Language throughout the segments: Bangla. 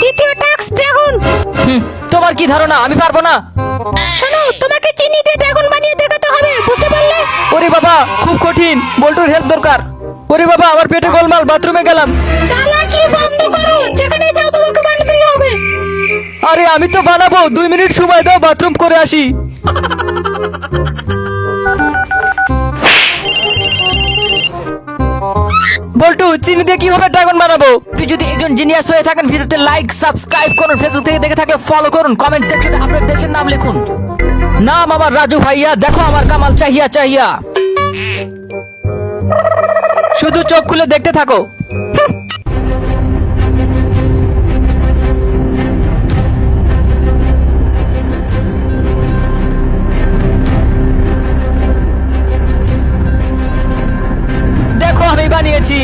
দ্বিতীয় টাস্ক ড্রাগন তোমার কি ধারণা? আমি পারব না। শোনো তোমাকে চিনি দিয়ে ড্রাগন বানিয়ে দেখাতে হবে বুঝতে পারলে? ওরে বাবা খুব কঠিন। বল্টুর হেল্প দরকার। ওরে বাবা আমার পেটে গোলমাল বাথরুমে গেলাম। চালাকি বন্ধ করো যেখানে যাও তোমাকে বানাতেই হবে। আরে আমি তো বানাবো। দুই মিনিট সময় দাও বাথরুম করে আসি। চিনি দিয়ে কীভাবে ড্রাগন বানাবো? আপনি যদি একজন জিনিয়াস হয়ে থাকেন, ভিডিওতে লাইক সাবস্ক্রাইব করুন ফেসবুক থেকে দেখে থাকলে ফলো করুন কমেন্ট সেকশনে আপনার দেশের নাম লিখুন। নাম আমার রাজু ভাইয়া, দেখো আমার কামাল চাহিয়া চাহিয়া। শুধু চোখ খুলে দেখতে থাকো। দেখো আমি বানিয়েছি।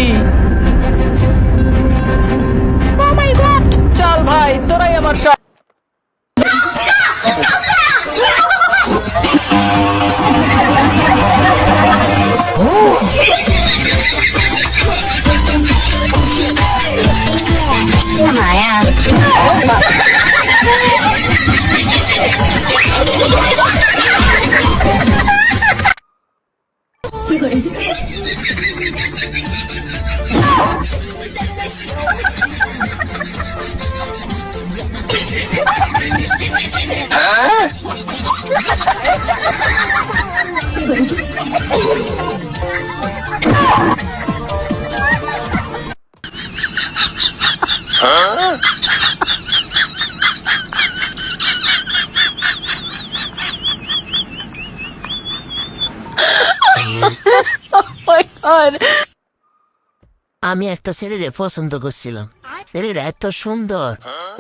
僵尸来了！快快快快！干嘛呀？几个人？আমি একটা ছেলেরে পছন্দ করছিলাম। ছেলেরা এত সুন্দর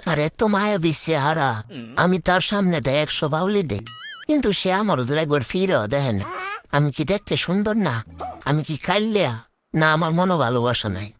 আর এত মায়াবী চেহারা। আমি তার সামনে দেয় একশো বাউলি দেখ কিন্তু সে আমার ওদের একবার ফিরেও দেখে না। আমি কি দেখতে সুন্দর না? আমি কি কাইলিয়া? না আমার মনো ভালোবাসা নাই